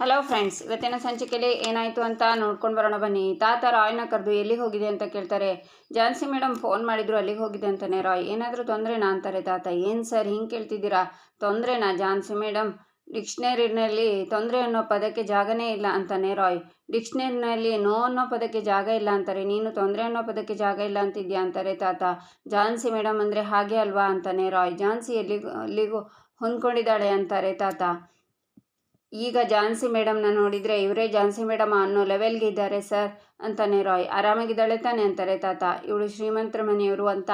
Hello friends ಇವತ್ತಿನ ಸಂಚಿಕೆಯಲ್ಲಿ ಏನಾಯಿತು ಅಂತ ನೋಡ್ಕೊಂಡು ಬರೋಣ ಬನ್ನಿ. ತಾತ ರಾಯ್ನ ಕರೆದು ಎಲ್ಲಿಗೆ ಹೋಗಿದೆ ಅಂತ ಕೇಳ್ತಾರೆ. ಜಾನ್ಸಿ ಮೇಡಮ್ ಫೋನ್ ಮಾಡಿದ್ರು, ಅಲ್ಲಿಗೆ ಹೋಗಿದೆ ಅಂತಾನೆ. ರಾಯ್, ಏನಾದರೂ ತೊಂದರೆನಾ ಅಂತಾರೆ ತಾತ? ಏನು ಸರ್ ಹಿಂಗೆ ಕೇಳ್ತಿದ್ದೀರಾ? ತೊಂದರೆನಾ ಜಾನ್ಸಿ ಮೇಡಮ್ ಡಿಕ್ಷನರಿನಲ್ಲಿ ತೊಂದರೆ ಅನ್ನೋ ಪದಕ್ಕೆ ಜಾಗನೇ ಇಲ್ಲ ಅಂತಾನೆ ರಾಯ್. ಡಿಕ್ಷನರಿನಲ್ಲಿ ನೋ ಅನ್ನೋ ಪದಕ್ಕೆ ಜಾಗ ಇಲ್ಲ ಅಂತಾರೆ. ನೀನು ತೊಂದರೆ ಅನ್ನೋ ಪದಕ್ಕೆ ಜಾಗ ಇಲ್ಲ ಅಂತಿದ್ಯಾ ಅಂತಾರೆ ತಾತ. ಜಾನ್ಸಿ ಮೇಡಮ್ ಅಂದರೆ ಹಾಗೆ ಅಲ್ವಾ ಅಂತಾನೆ ರಾಯ್. ಜಾನ್ಸಿ ಎಲ್ಲಿಗೂ, ಅಲ್ಲಿಗೂ ಹೊಂದ್ಕೊಂಡಿದ್ದಾಳೆ ಅಂತಾರೆ ತಾತ. ಈಗ ಜಾನ್ಸಿ ಮೇಡಮ್ನ ನೋಡಿದರೆ ಇವರೇ ಜಾನ್ಸಿ ಮೇಡಮ್ ಅನ್ನೋ ಲೆವೆಲ್ಗೆ ಇದ್ದಾರೆ ಸರ್ ಅಂತಾನೆ ರಾಯ್. ಆರಾಮಾಗಿದ್ದಾಳೆ ತಾನೆ ಅಂತಾರೆ ತಾತ. ಇವಳು ಶ್ರೀಮಂತರ ಮನೆಯವರು ಅಂತ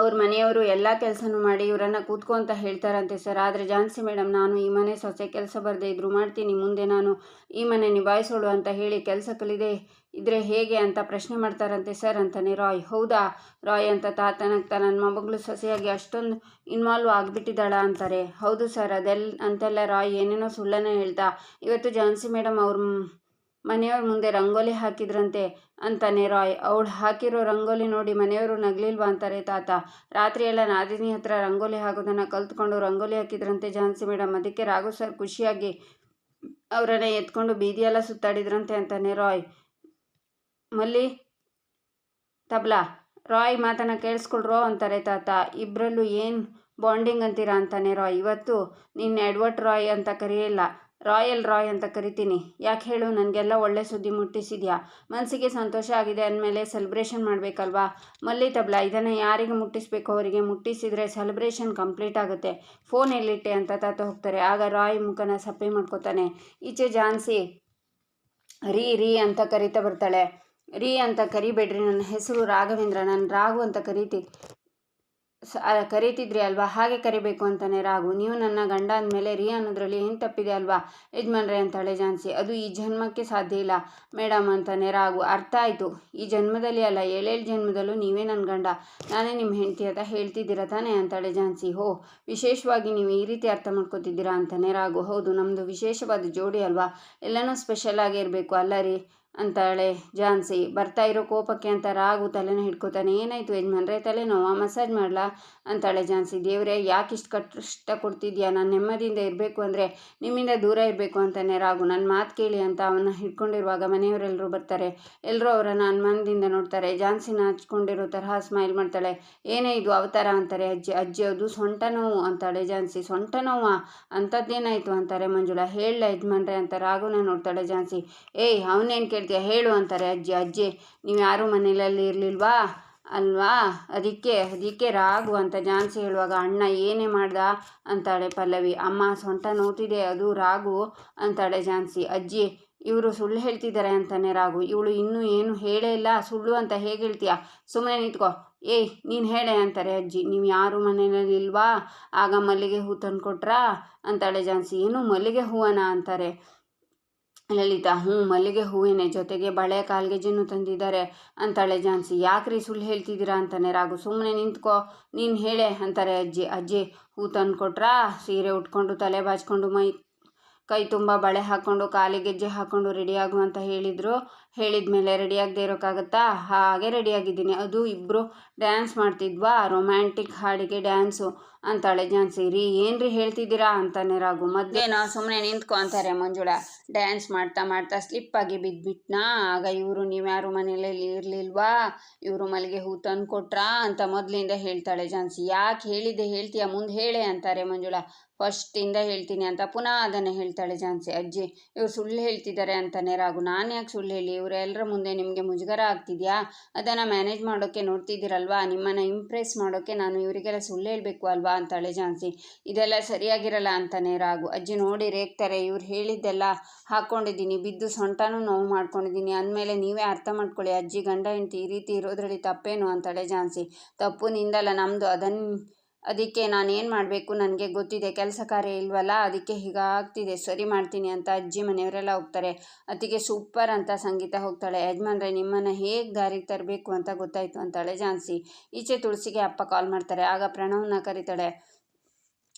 ಅವ್ರ ಮನೆಯವರು ಎಲ್ಲ ಕೆಲಸನೂ ಮಾಡಿ ಇವರನ್ನು ಕೂತ್ಕೋ ಅಂತ ಹೇಳ್ತಾರಂತೆ ಸರ್. ಆದರೆ ಜಾನ್ಸಿ ಮೇಡಮ್, ನಾನು ಈ ಮನೆ ಸೊಸೆ ಕೆಲಸ ಬರದೇ ಇದ್ರು ಮಾಡ್ತೀನಿ. ಮುಂದೆ ನಾನು ಈ ಮನೆ ನಿಭಾಯಿಸೋಳು ಅಂತ ಹೇಳಿ ಕೆಲಸ ಕಲಿದೆ ಇದ್ರೆ ಹೇಗೆ ಅಂತ ಪ್ರಶ್ನೆ ಮಾಡ್ತಾರಂತೆ ಸರ್ ಅಂತಾನೆ ರಾಯ್. ಹೌದಾ? ರಾಯ್ ಅಂತ ತಾತನಾಗ್ತಾ ನನ್ನ ಮೊಮ್ಮಗಳು ಸೊಸೆಯಾಗಿ ಅಷ್ಟೊಂದು ಇನ್ವಾಲ್ವ್ ಆಗಿಬಿಟ್ಟಿದ್ದಾಳ ಅಂತಾರೆ. ಹೌದು ಸರ್ ಅದೆಲ್ಲ ಅಂತೆಲ್ಲ ರಾಯ್ ಏನೇನೋ ಸುಳ್ಳನೇ ಹೇಳ್ತಾ, ಇವತ್ತು ಜಾನ್ಸಿ ಮೇಡಮ್ ಅವ್ರ ಮನೆಯವ್ರ ಮುಂದೆ ರಂಗೋಲಿ ಹಾಕಿದ್ರಂತೆ ಅಂತಾನೆ ರಾಯ್. ಅವಳು ಹಾಕಿರೋ ರಂಗೋಲಿ ನೋಡಿ ಮನೆಯವರು ನಗ್ಲಿಲ್ವಾ ಅಂತಾರೆ ತಾತ. ರಾತ್ರಿ ಎಲ್ಲ ನಾದಿನಿ ಹತ್ರ ರಂಗೋಲಿ ಹಾಕೋದನ್ನು ಕಲ್ತ್ಕೊಂಡು ರಂಗೋಲಿ ಹಾಕಿದ್ರಂತೆ ಜಾನ್ಸಿ ಮೇಡಮ್. ಅದಕ್ಕೆ ರಾಘು ಸರ್ ಖುಷಿಯಾಗಿ ಅವರನ್ನ ಎತ್ಕೊಂಡು ಬೀದಿಯೆಲ್ಲ ಸುತ್ತಾಡಿದ್ರಂತೆ ಅಂತಾನೆ ರಾಯ್. ಮಲ್ಲಿ, ತಬ್ಲಾ, ರಾಯ್ ಮಾತನ್ನು ಕೇಳಿಸ್ಕೊಳ್ರೋ ಅಂತಾರೆ ತಾತ. ಇಬ್ಬರಲ್ಲೂ ಏನು ಬಾಂಡಿಂಗ್ ಅಂತೀರಾ ಅಂತಾನೆ ರಾಯ್. ಇವತ್ತು ನಿನ್ನ ಎಡ್ವರ್ಟ್ ರಾಯ್ ಅಂತ ಕರೆಯಲ್ಲ ರಾಯಲ್ ರಾಯ್ ಅಂತ ಕರಿತೀನಿ. ಯಾಕೆ ಹೇಳು? ನನಗೆಲ್ಲ ಒಳ್ಳೆ ಸುದ್ದಿ ಮುಟ್ಟಿಸಿದ್ಯಾ? ಮನಸ್ಸಿಗೆ ಸಂತೋಷ ಆಗಿದೆ ಅಂದಮೇಲೆ ಸೆಲೆಬ್ರೇಷನ್ ಮಾಡಬೇಕಲ್ವಾ? ಮಲ್ಲಿ ತಬ್ಲ, ಇದನ್ನು ಯಾರಿಗೆ ಮುಟ್ಟಿಸ್ಬೇಕು? ಅವರಿಗೆ ಮುಟ್ಟಿಸಿದರೆ ಸೆಲೆಬ್ರೇಷನ್ ಕಂಪ್ಲೀಟ್ ಆಗುತ್ತೆ. ಫೋನ್ ಎಲ್ಲಿಟ್ಟೆ ಅಂತ ತಾತ ಹೋಗ್ತಾರೆ. ಆಗ ರಾಯ್ ಮುಖನ ಸಪ್ಪೆ ಮಾಡ್ಕೋತಾನೆ. ಈಚೆ ಜಾನ್ಸಿ, ರೀ ರೀ ಅಂತ ಕರಿತಾ ಬರ್ತಾಳೆ. ರೀ ಅಂತ ಕರಿಬೇಡ್ರಿ. ನನ್ನ ಹೆಸರು ರಾಘವೇಂದ್ರ. ನಾನು ರಾಘು ಅಂತ ಕರಿತಿ. ಕರೀತಿದ್ರಿ ಅಲ್ವಾ? ಹಾಗೆ ಕರಿಬೇಕು ಅಂತಾನೆ ರಾಗು ನೀವು ನನ್ನ ಗಂಡ ಅಂದಮೇಲೆ ರೀ ಅನ್ನೋದ್ರಲ್ಲಿ ಏನು ತಪ್ಪಿದೆ ಅಲ್ವಾ? ಯಜಮಾನ್ರೆ ಅಂತಾಳೆ ಜಾನ್ಸಿ ಅದು ಈ ಜನ್ಮಕ್ಕೆ ಸಾಧ್ಯ ಇಲ್ಲ. ಮೇಡಮ್ ಅಂತಾನೆ ರಾಗು ಅರ್ಥ ಆಯಿತು. ಈ ಜನ್ಮದಲ್ಲಿ ಅಲ್ಲ, ಏಳೇಳು ಜನ್ಮದಲ್ಲೂ ನೀವೇ ನನ್ನ ಗಂಡ. ನಾನೇ ನಿಮ್ಮ ಹೆಂಡತಿ ಅಂತ ಹೇಳ್ತಿದ್ದೀರಾ ತಾನೇ ಅಂತಾಳೆ ಜಾನ್ಸಿ ಹೋ, ವಿಶೇಷವಾಗಿ ನೀವು ಈ ರೀತಿ ಅರ್ಥ ಮಾಡ್ಕೋತಿದ್ದೀರಾ ಅಂತಾನೆ ರಾಗು ಹೌದು ನಮ್ಮದು ವಿಶೇಷವಾದ ಜೋಡಿ ಅಲ್ವಾ? ಎಲ್ಲನೂ ಸ್ಪೆಷಲ್ ಆಗಿರಬೇಕು ಅಲ್ಲ ರೀ? ಅಂತಾಳೆ. ಜಾನ್ಸಿ, ಬರ್ತಾ ಇರೋ ಕೋಪಕ್ಕೆ ಅಂತ ರಾಗು ತಲೆನ ಹಿಡ್ಕೋತಾನೆ. ಏನಾಯ್ತು ಯಜಮಾನ್ರೆ? ತಲೆನೋವ? ಮಸಾಜ್ ಮಾಡಲಾ? ಅಂತಾಳೆ ಜಾನ್ಸಿ. ದೇವರೇ ಯಾಕೆ ಇಷ್ಟು ಕಷ್ಟ ಕೊಡ್ತಿದ್ಯಾ? ನಾನು ನೆಮ್ಮದಿಯಿಂದ ಇರಬೇಕು ಅಂದರೆ ನಿಮ್ಮಿಂದ ದೂರ ಇರಬೇಕು ಅಂತಾನೆ ರಾಗು. ನನ್ನ ಮಾತು ಕೇಳಿ ಅಂತ ಅವನ್ನ ಹಿಡ್ಕೊಂಡಿರುವಾಗ ಮನೆಯವರೆಲ್ಲರೂ ಬರ್ತಾರೆ. ಎಲ್ಲರೂ ಅವರನ್ನು ಅನುಮಾನದಿಂದ ನೋಡ್ತಾರೆ. ಜಾನ್ಸಿನ ಹಚ್ಕೊಂಡಿರೋ ತರಹ ಸ್ಮೈಲ್ ಮಾಡ್ತಾಳೆ. ಏನೇ ಇದು ಅವತಾರ ಅಂತಾರೆ. ಅಜ್ಜಿ ಅಜ್ಜಿ, ಅದು ಸೊಂಟ ನೋವು ಅಂತಾಳೆ ಜಾನ್ಸಿ. ಸೊಂಟ ನೋವಾ? ಅಂಥದ್ದೇನಾಯಿತು ಅಂತಾರೆ ಮಂಜುಳಾ. ಹೇಳ ಯಜಮಾನ್ರೆ ಅಂತ ರಾಗುನ ನೋಡ್ತಾಳೆ ಜಾನ್ಸಿ. ಏಯ್, ಅವನೇನು ಕೇಳ್ತೀಯ ಹೇಳು ಅಂತಾರೆ ಅಜ್ಜಿ. ಅಜ್ಜಿ, ನೀವು ಯಾರೂ ಮನೆಯಲ್ಲಿ ಇರಲಿಲ್ವಾ? ಅಲ್ವಾ? ಅದಕ್ಕೆ ಅದಕ್ಕೆ ರಾಗು ಅಂತ ಜಾನ್ಸಿ ಹೇಳುವಾಗ, ಅಣ್ಣ, ಏನೇ ಮಾಡ್ದ? ಅಂತಾಳೆ ಪಲ್ಲವಿ. ಅಮ್ಮ ಸೊಂಟ ನೋತಿದೆ ಅದು ರಾಗು ಅಂತಾಳೆ ಜಾನ್ಸಿ. ಅಜ್ಜಿ, ಇವರು ಸುಳ್ಳು ಹೇಳ್ತಿದ್ದಾರೆ ಅಂತಾನೆ ರಾಗು ಇವಳು ಇನ್ನೂ ಏನು ಹೇಳೇ ಇಲ್ಲ. ಸುಳ್ಳು ಅಂತ ಹೇಗೆ ಹೇಳ್ತೀಯ? ಸುಮ್ಮನೆ ನಿಂತ್ಕೋ. ಏಯ್, ನೀನು ಹೇಳೆ, ಅಂತಾರೆ ಅಜ್ಜಿ. ನೀವು ಯಾರು ಮನೆಯಲ್ಲಿ ಇಲ್ವಾ? ಆಗ ಮಲ್ಲಿಗೆ ಹೂ ತಂದು ಕೊಟ್ರಾ ಅಂತಾಳೆ ಜಾನ್ಸಿ. ಏನು ಮಲ್ಲಿಗೆ ಹೂವನ? ಅಂತಾರೆ. ಲಲಿತಾ, ಹ್ಞೂ, ಮಲ್ಲಿಗೆ ಹೂವಿನ ಜೊತೆಗೆ ಬಳೆ ಕಾಲ್ಗೆಜ್ಜೆನೂ ತಂದಿದ್ದಾರೆ. ಅಂತಾಳೆ ಜಾನ್ಸಿ ಯಾಕ್ರಿ ಸುಳ್ಳು ಹೇಳ್ತಿದ್ದೀರಾ ಅಂತಾನೆ ರಾಗು ಸುಮ್ಮನೆ ನಿಂತ್ಕೋ, ನೀನು ಹೇಳೆ ಅಂತಾರೆ ಅಜ್ಜಿ. ಅಜ್ಜಿ, ಹೂ ತಂದು ಕೊಟ್ರಾ ಸೀರೆ ಉಟ್ಕೊಂಡು ತಲೆ ಬಾಚ್ಕೊಂಡು ಮೈ, ಕೈ ತುಂಬ ಬಳೆ ಹಾಕ್ಕೊಂಡು ಕಾಲಿಗೆಜ್ಜೆ ಹಾಕ್ಕೊಂಡು ರೆಡಿಯಾಗು ಅಂತ ಹೇಳಿದರು. ಹೇಳಿದ ಮೇಲೆ ರೆಡಿಯಾಗದೆ ಇರೋಕ್ಕಾಗತ್ತಾ ಹಾಗೆ ರೆಡಿಯಾಗಿದ್ದೀನಿ ಅದು ಇಬ್ಬರು ಡ್ಯಾನ್ಸ್ ಮಾಡ್ತಿದ್ವಾ? ರೊಮ್ಯಾಂಟಿಕ್ ಹಾಡಿಗೆ ಡ್ಯಾನ್ಸು ಅಂತಾಳೆ ಜಾನ್ಸಿ ರೀ, ಏನ್ರಿ ಹೇಳ್ತಿದ್ದೀರಾ ಅಂತಾನೆ ರಾಗು ಮಧ್ಯಾಹ್ನ ಸುಮ್ಮನೆ ನಿಂತ್ಕೊ ಅಂತಾರೆ ಮಂಜುಳಾ. ಡ್ಯಾನ್ಸ್ ಮಾಡ್ತಾ ಮಾಡ್ತಾ ಸ್ಲಿಪ್ಪಾಗಿ ಬಿದ್ದುಬಿಟ್ನಾ ಆಗ ಇವರು ನೀವ್ಯಾರು ಮನೆಯಲ್ಲಿ ಇರಲಿಲ್ವಾ? ಇವರು ಮಲ್ಲಿಗೆ ಹೂ ತಂದು ಕೊಟ್ರಾ ಅಂತ ಮೊದಲಿಂದ ಹೇಳ್ತಾಳೆ ಜಾನ್ಸಿ ಯಾಕೆ ಹೇಳಿದೆ ಹೇಳ್ತೀಯಾ? ಮುಂದೆ ಹೇಳೆ ಅಂತಾರೆ ಮಂಜುಳಾ. ಫಸ್ಟಿಂದ ಹೇಳ್ತೀನಿ ಅಂತ ಪುನಃ ಅದನ್ನು ಹೇಳ್ತಾಳೆ ಜಾನ್ಸಿ ಅಜ್ಜಿ, ಇವ್ರು ಸುಳ್ಳು ಹೇಳ್ತಿದ್ದಾರೆ ಅಂತಾನೆ ರಾಗು ನಾನು ಯಾಕೆ ಸುಳ್ಳು ಹೇಳಿ? ಇವರೆಲ್ಲರ ಮುಂದೆ ನಿಮಗೆ ಮುಜುಗರ ಆಗ್ತಿದೆಯಾ? ಅದನ್ನು ಮ್ಯಾನೇಜ್ ಮಾಡೋಕ್ಕೆ ನೋಡ್ತಿದ್ದೀರಲ್ವಾ? ನಿಮ್ಮನ್ನು ಇಂಪ್ರೆಸ್ ಮಾಡೋಕ್ಕೆ ನಾನು ಇವರಿಗೆಲ್ಲ ಸುಳ್ಳು ಹೇಳಬೇಕು ಅಲ್ವಾ ಅಂತಳೆ ಜಾನ್ಸಿ ಇದೆಲ್ಲ ಸರಿಯಾಗಿರಲ್ಲ ಅಂತಾನೆ ರಾಗು ಅಜ್ಜಿ ನೋಡಿ ರೇಗ್ತಾರೆ, ಇವ್ರು ಹೇಳಿದ್ದೆಲ್ಲ ಹಾಕ್ಕೊಂಡಿದ್ದೀನಿ ಬಿದ್ದು ಸೊಂಟನೂ ನೋವು ಮಾಡ್ಕೊಂಡಿದ್ದೀನಿ. ಅಂದಮೇಲೆ ನೀವೇ ಅರ್ಥ ಮಾಡ್ಕೊಳ್ಳಿ. ಅಜ್ಜಿ ಗಂಡ ಹೆಂಡತಿ ಈ ರೀತಿ ಇರೋದ್ರಲ್ಲಿ ತಪ್ಪೇನು ಅಂತಳೆ ಜಾನ್ಸಿ ತಪ್ಪು ನಿಂದಲ್ಲ ನಮ್ಮದು ಅದನ್ನು ಅದಕ್ಕೆ ನಾನು ಏನು ಮಾಡಬೇಕು? ನನಗೆ ಗೊತ್ತಿದೆ, ಕೆಲಸ ಕಾರ್ಯ ಇಲ್ವಲ್ಲ, ಅದಕ್ಕೆ ಹೀಗಾಗ್ತಿದೆ. ಸರಿ ಮಾಡ್ತೀನಿ ಅಂತ ಅಜ್ಜಿ ಮನೆಯವರೆಲ್ಲ ಹೋಗ್ತಾರೆ. ಅದಕ್ಕೆ ಸೂಪರ್ ಅಂತ ಸಂಗೀತ ಹೋಗ್ತಾಳೆ. ಯಜಮಾನ್ರೆ, ನಿಮ್ಮನ್ನು ಹೇಗೆ ದಾರಿಗೆ ತರಬೇಕು ಅಂತ ಗೊತ್ತಾಯಿತು ಅಂತಾಳೆ ಜಾನ್ಸಿ. ಈಚೆ ತುಳಸಿಗೆ ಅಪ್ಪ ಕಾಲ್ ಮಾಡ್ತಾರೆ. ಆಗ ಪ್ರಣವ್ನ ಕರೀತಾಳೆ.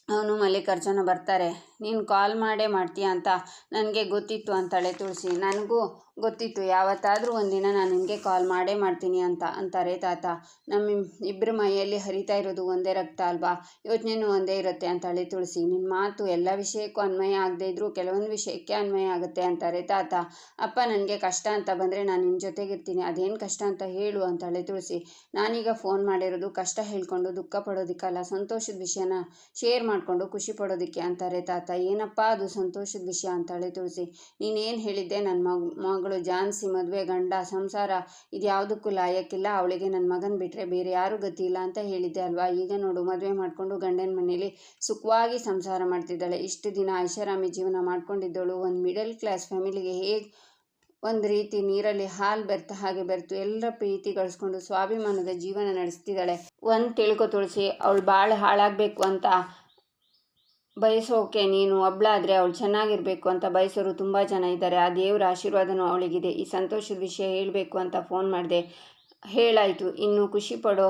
ಅವನು ಮಲ್ಲಿಕಾರ್ಜುನ ಬರ್ತಾರೆ. ನೀನು ಕಾಲ್ ಮಾಡೇ ಮಾಡ್ತೀಯ ಅಂತ. ನನಗೆ ಗೊತ್ತಿತ್ತು ಅಂತಾಳೆ ತುಳಸಿ. ನನಗೂ ಗೊತ್ತಿತ್ತು. ಯಾವತ್ತಾದರೂ ಒಂದಿನ ನಾನು ನಿಮಗೆ ಕಾಲ್ ಮಾಡೇ ಮಾಡ್ತೀನಿ ಅಂತ, ಅಂತಾರೆ ತಾತ. ನಮ್ಮ ಇಬ್ಬರ ಮೈಯಲ್ಲಿ ಹರಿತಾ ಇರೋದು ಒಂದೇ ರಕ್ತ ಅಲ್ವಾ? ಯೋಚನೆನೂ ಒಂದೇ ಇರುತ್ತೆ ಅಂತಾಳೆ ತುಳಸಿ. ನಿನ್ನ ಮಾತು ಎಲ್ಲ ವಿಷಯಕ್ಕೂ ಅನ್ವಯ ಆಗದೇ ಇದ್ರೂ ಕೆಲವೊಂದು ವಿಷಯಕ್ಕೆ ಅನ್ವಯ ಆಗುತ್ತೆ ಅಂತಾರೆ ತಾತ. ಅಪ್ಪ, ನನಗೆ ಕಷ್ಟ ಅಂತ ಬಂದರೆ ನಾನು ನಿನ್ನ ಜೊತೆಗಿರ್ತೀನಿ. ಅದೇನು ಕಷ್ಟ ಅಂತ ಹೇಳು ಅಂತಾಳೆ ತುಳಸಿ. ನಾನೀಗ ಫೋನ್ ಮಾಡಿರೋದು ಕಷ್ಟ ಹೇಳ್ಕೊಂಡು ದುಃಖ ಪಡೋದಕ್ಕಲ್ಲ, ಸಂತೋಷದ ವಿಷಯನ ಶೇರ್ ಮಾಡಿಕೊಂಡು ಖುಷಿ ಪಡೋದಕ್ಕೆ ಅಂತಾರೆ ತಾತ. ಏನಪ್ಪ ಅದು ಸಂತೋಷದ ವಿಷಯ ಅಂತಾಳೆ ತುಳಸಿ. ನೀನೇನು ಹೇಳಿದ್ದೆ ನನ್ನ ಮಗ ಮಗಳು ಜಾನ್ಸಿ ಮದುವೆ ಗಂಡ ಸಂಸಾರ ಇದು ಯಾವುದಕ್ಕೂ ಲಾಯಕ್ಕಿಲ್ಲ. ಅವಳಿಗೆ ನನ್ನ ಮಗನ ಬಿಟ್ಟರೆ ಬೇರೆ ಯಾರೂ ಗತಿ ಇಲ್ಲ ಅಂತ ಹೇಳಿದ್ದೆ ಅಲ್ವಾ? ಈಗ ನೋಡು, ಮದುವೆ ಮಾಡಿಕೊಂಡು ಗಂಡನ ಮನೆಯಲ್ಲಿ ಸುಖವಾಗಿ ಸಂಸಾರ ಮಾಡ್ತಿದ್ದಾಳೆ. ಇಷ್ಟು ದಿನ ಐಷಾರಾಮಿ ಜೀವನ ಮಾಡ್ಕೊಂಡಿದ್ದಳು. ಒಂದು ಮಿಡಲ್ ಕ್ಲಾಸ್ ಫ್ಯಾಮಿಲಿಗೆ ಹೇಗೆ ಒಂದು ರೀತಿ ನೀರಲ್ಲಿ ಹಾಲು ಬೆರ್ತ ಹಾಗೆ ಬೆರ್ತು ಎಲ್ಲರ ಪ್ರೀತಿ ಗಳಿಸ್ಕೊಂಡು ಸ್ವಾಭಿಮಾನದ ಜೀವನ ನಡೆಸ್ತಿದ್ದಾಳೆ. ಒಂದು ತಿಳ್ಕೊ ತುಳಸಿ, ಅವಳು ಭಾಳ ಹಾಳಾಗಬೇಕು ಅಂತ ಬಯಸೋಕೆ ನೀನು ಒಬ್ಳಾದರೆ ಅವಳು ಚೆನ್ನಾಗಿರಬೇಕು ಅಂತ ಬಯಸೋರು ತುಂಬ ಜನ ಇದ್ದಾರೆ. ಆ ದೇವರ ಆಶೀರ್ವಾದನೂ ಅವಳಿಗಿದೆ. ಈ ಸಂತೋಷದ ವಿಷಯ ಹೇಳಬೇಕು ಅಂತ ಫೋನ್ ಮಾಡಿದೆ. ಹೇಳಾಯಿತು. ಇನ್ನು ಖುಷಿ ಪಡೋ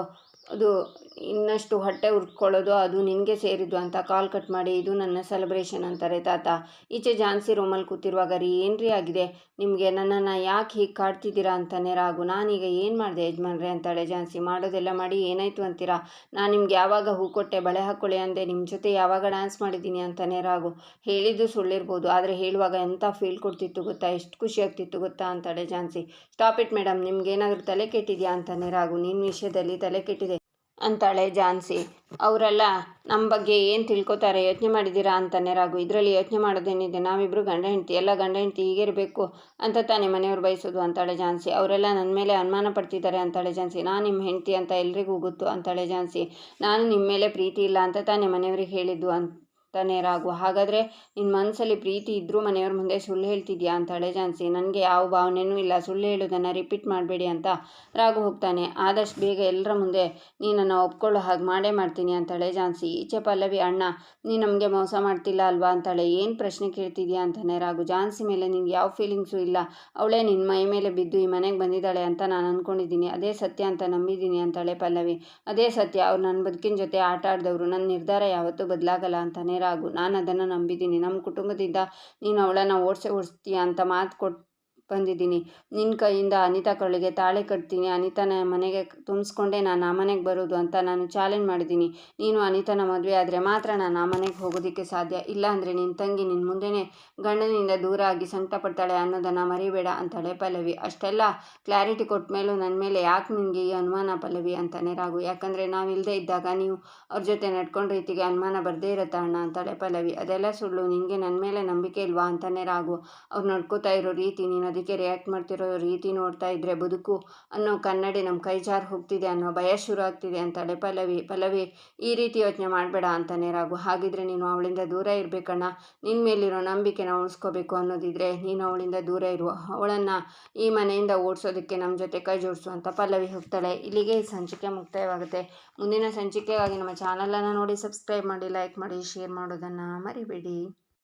ಅದು ಇನ್ನಷ್ಟು ಹೊಟ್ಟೆ ಉರ್ಕೊಳ್ಳೋದು, ಅದು ನಿನಗೆ ಸೇರಿದ್ದು ಅಂತ ಕಾಲ್ ಕಟ್ ಮಾಡಿ, ಇದು ನನ್ನ ಸೆಲೆಬ್ರೇಷನ್ ಅಂತಾರೆ. ತಾತ, ಈಚೆ ಜಾನ್ಸಿ ರೂಮಲ್ಲಿ ಕೂತಿರುವಾಗ, ರೀ, ಏನ್ರಿ ಆಗಿದೆ? ನಿಮಗೆ ನನ್ನನ್ನು ಯಾಕೆ ಹೀಗೆ ಕಾಡ್ತಿದ್ದೀರಾ ಅಂತಾನೆ ರಾಗು. ನಾನೀಗ ಏನು ಮಾಡಿದೆ ಯಜಮಾನ್ರೆ? ಅಂತಾಳೆ ಜಾನ್ಸಿ. ಮಾಡೋದೆಲ್ಲ ಮಾಡಿ, ಏನಾಯಿತು ಅಂತೀರಾ? ನಾನು ನಿಮ್ಗೆ ಯಾವಾಗ ಹೂ ಕೊಟ್ಟೆ, ಬಳೆ ಹಾಕ್ಕೊಳ್ಳಿ ಅಂದೆ ನಿಮ್ಮ ಜೊತೆ ಯಾವಾಗ ಡ್ಯಾನ್ಸ್ ಮಾಡಿದ್ದೀನಿ ಅಂತಾನೆ ರಾಗು. ಹೇಳಿದ್ದು ಸುಳ್ಳಿರ್ಬೋದು, ಆದರೆ ಹೇಳುವಾಗ ಎಂಥ ಫೀಲ್ ಕೊಡ್ತಿತ್ತು ಗೊತ್ತಾ? ಎಷ್ಟು ಖುಷಿ ಆಗ್ತಿತ್ತು ಗೊತ್ತಾ? ಅಂತಾಳೆ ಜಾನ್ಸಿ. ಸ್ಟಾಪ್ ಇಟ್ ಮೇಡಮ್ ನಿಮ್ಗೇನಾದರೂ ತಲೆ ಕೆಟ್ಟಿದೆಯಾ? ಅಂತಾನೆ ರಾಗು. ನಿನ್ನ ವಿಷಯದಲ್ಲಿ ತಲೆ ಕೆಟ್ಟಿದೆ. ಅಂತಾಳೆ ಜಾನ್ಸಿ. ಅವರೆಲ್ಲ ನಮ್ಮ ಬಗ್ಗೆ ಏನು ತಿಳ್ಕೊತಾರೆ, ಯೋಚನೆ ಮಾಡಿದ್ದೀರಾ ಅಂತಾನೆ ರಾಗು ಇದರಲ್ಲಿ ಯೋಚನೆ ಮಾಡೋದೇನಿದೆ? ನಾವಿಬ್ಬರು ಗಂಡ ಹೆಂಡತಿ, ಎಲ್ಲ ಗಂಡ ಹೆಂಡತಿ ಹೀಗಿರಬೇಕು ಅಂತ ತಾನೇ ಮನೆಯವ್ರು ಬಯಸೋದು ಅಂತಾಳೆ ಜಾನ್ಸಿ. ಅವರೆಲ್ಲ ನನ್ನ ಮೇಲೆ ಅನುಮಾನ ಪಡ್ತಿದ್ದಾರೆ ಅಂತಾಳೆ ಜಾನ್ಸಿ. ನಾನು ನಿಮ್ಮ ಹೆಂಡತಿ ಅಂತ ಎಲ್ರಿಗೂ ಗೊತ್ತು ಅಂತಾಳೆ ಜಾನ್ಸಿ. ನಾನು ನಿಮ್ಮ ಮೇಲೆ ಪ್ರೀತಿ ಇಲ್ಲ ಅಂತ ತಾನೇ ಮನೆಯವ್ರಿಗೆ ಹೇಳಿದ್ದು ಅಂತ ತಾನೇ ರಾಗು ಹಾಗಾದರೆ ನಿನ್ನ ಮನಸ್ಸಲ್ಲಿ ಪ್ರೀತಿ ಇದ್ದರೂ ಮನೆಯವ್ರ ಮುಂದೆ ಸುಳ್ಳು ಹೇಳ್ತಿದ್ಯಾ ಅಂತಾಳೆ ಝಾನ್ಸಿ. ನನಗೆ ಯಾವ ಭಾವನೆನೂ ಇಲ್ಲ. ಸುಳ್ಳು ಹೇಳೋದನ್ನು ರಿಪೀಟ್ ಮಾಡಬೇಡಿ ಅಂತ ರಾಗು ಹೋಗ್ತಾನೆ. ಆದಷ್ಟು ಬೇಗ ಎಲ್ಲರ ಮುಂದೆ ನೀನನ್ನು ಒಪ್ಕೊಳ್ಳೋ ಹಾಗೆ ಮಾಡೇ ಮಾಡ್ತೀನಿ ಅಂತಾಳೆ ಝಾನ್ಸಿ. ಈಚೆ ಪಲ್ಲವಿ, ಅಣ್ಣ, ನೀ ನಮಗೆ ಮೋಸ ಮಾಡ್ತಿಲ್ಲ ಅಲ್ವಾ ಅಂತಾಳೆ ಏನು ಪ್ರಶ್ನೆ ಕೇಳ್ತಿದ್ಯಾ ಅಂತಾನೆ ರಾಗು ಝಾನ್ಸಿ ಮೇಲೆ ನಿಂಗೆ ಯಾವ ಫೀಲಿಂಗ್ಸು ಇಲ್ಲ. ಅವಳೇ ನಿನ್ನ ಮೈ ಮೇಲೆ ಬಿದ್ದು ಈ ಮನೆಗೆ ಬಂದಿದ್ದಾಳೆ ಅಂತ ನಾನು ಅಂದ್ಕೊಂಡಿದ್ದೀನಿ ಅದೇ ಸತ್ಯ ಅಂತ ನಂಬಿದ್ದೀನಿ ಅಂತಾಳೆ ಪಲ್ಲವಿ. ಅದೇ ಸತ್ಯ. ಅವ್ರು ನನ್ನ ಬದುಕಿನ ಜೊತೆ ಆಟ ಆಡಿದವರು ನನ್ನ ನಿರ್ಧಾರ ಯಾವತ್ತೂ ಬದಲಾಗಲ್ಲ ಅಂತಾನೆ ರಾಗು ನಾನು ಅದನ್ನು ನಂಬಿದ್ದೀನಿ ನಮ್ಮ ಕುಟುಂಬದಿಂದ ನೀನು ಅವಳನ್ನು ಓಡಿಸೇ ಓಡಿಸ್ತೀಯ ಅಂತ ಮಾತು ಕೊಟ್ಟು ಬಂದಿದ್ದೀನಿ. ನಿನ್ನ ಕೈಯಿಂದ ಅನಿತಾ ಕೊಳ್ಳಿಗೆ ತಾಳೆ ಕಟ್ತೀನಿ. ಅನಿತಾನ ಮನೆಗೆ ತುಂಬಿಸ್ಕೊಂಡೆ ನಾನು ಆ ಮನೆಗೆ ಬರೋದು ಅಂತ ನಾನು ಚಾಲೆಂಜ್ ಮಾಡಿದ್ದೀನಿ. ನೀನು ಅನಿತಾನ ಮದುವೆ ಆದರೆ ಮಾತ್ರ ನಾನು ಆ ಮನೆಗೆ ಹೋಗೋದಕ್ಕೆ ಸಾಧ್ಯ. ಇಲ್ಲ ಅಂದರೆ ನಿನ್ನ ತಂಗಿ ನಿನ್ನ ಮುಂದೆನೇ ಗಂಡನಿಂದ ದೂರ ಆಗಿ ಸಂಕಟ ಪಡ್ತಾಳೆ ಅನ್ನೋದನ್ನು ಮರಿಬೇಡ ಅಂತಾಳೆ ಪಲ್ಲವಿ. ಅಷ್ಟೆಲ್ಲ ಕ್ಲಾರಿಟಿ ಕೊಟ್ಟ ಮೇಲೂ ನನ್ನ ಮೇಲೆ ಯಾಕೆ ನಿನಗೆ ಈ ಅನುಮಾನ ಪಲ್ಲವಿ ಅಂತಾನೆ ರಾಗು ಯಾಕಂದರೆ ನಾವಿಲ್ಲದೆ ಇದ್ದಾಗ ನೀವು ಅವ್ರ ಜೊತೆ ನಡ್ಕೊಂಡು ರೀತಿಗೆ ಅನುಮಾನ ಬರದೇ ಇರುತ್ತಾ ಅಣ್ಣ ಅಂತಾಳೆ ಪಲ್ಲವಿ. ಅದೆಲ್ಲ ಸುಳ್ಳು. ನಿನಗೆ ನನ್ನ ಮೇಲೆ ನಂಬಿಕೆ ಇಲ್ವಾ ಅಂತಾನೆ ರಾಗು ಅವ್ರು ನಡ್ಕೋತಾ ಇರೋ ರೀತಿ ನೀನು ಅದಕ್ಕೆ ರಿಯಾಕ್ಟ್ ಮಾಡ್ತಿರೋ ರೀತಿ ನೋಡ್ತಾ ಇದ್ದರೆ ಬದುಕು ಅನ್ನೋ ಕನ್ನಡಿ ನಮ್ಮ ಕೈ ಜಾರು ಹೋಗ್ತಿದೆ ಅನ್ನೋ ಭಯ ಶುರು ಆಗ್ತಿದೆ ಅಂತಾಳೆ ಪಲ್ಲವಿ ಪಲ್ಲವಿ, ಈ ರೀತಿ ಯೋಚನೆ ಮಾಡಬೇಡ ಅಂತಾನೆ ರಾಗು ಹಾಗಿದ್ರೆ ನೀನು ಅವಳಿಂದ ದೂರ ಇರಬೇಕಣ್ಣ. ನಿನ್ನ ಮೇಲಿರೋ ನಂಬಿಕೆನ ಉಳಿಸ್ಕೋಬೇಕು ಅನ್ನೋದಿದ್ರೆ ನೀನು ಅವಳಿಂದ ದೂರ ಇರು. ಅವಳನ್ನು ಈ ಮನೆಯಿಂದ ಓಡಿಸೋದಕ್ಕೆ ನಮ್ಮ ಜೊತೆ ಕೈ ಜೋಡಿಸು ಅಂತ ಪಲ್ಲವಿ ಹೋಗ್ತಾಳೆ. ಇಲ್ಲಿಗೆ ಸಂಚಿಕೆ ಮುಕ್ತಾಯವಾಗುತ್ತೆ. ಮುಂದಿನ ಸಂಚಿಕೆಗಾಗಿ ನಮ್ಮ ಚಾನಲನ್ನು ನೋಡಿ ಸಬ್ಸ್ಕ್ರೈಬ್ ಮಾಡಿ ಲೈಕ್ ಮಾಡಿ ಶೇರ್ ಮಾಡೋದನ್ನು ಮರಿಬೇಡಿ.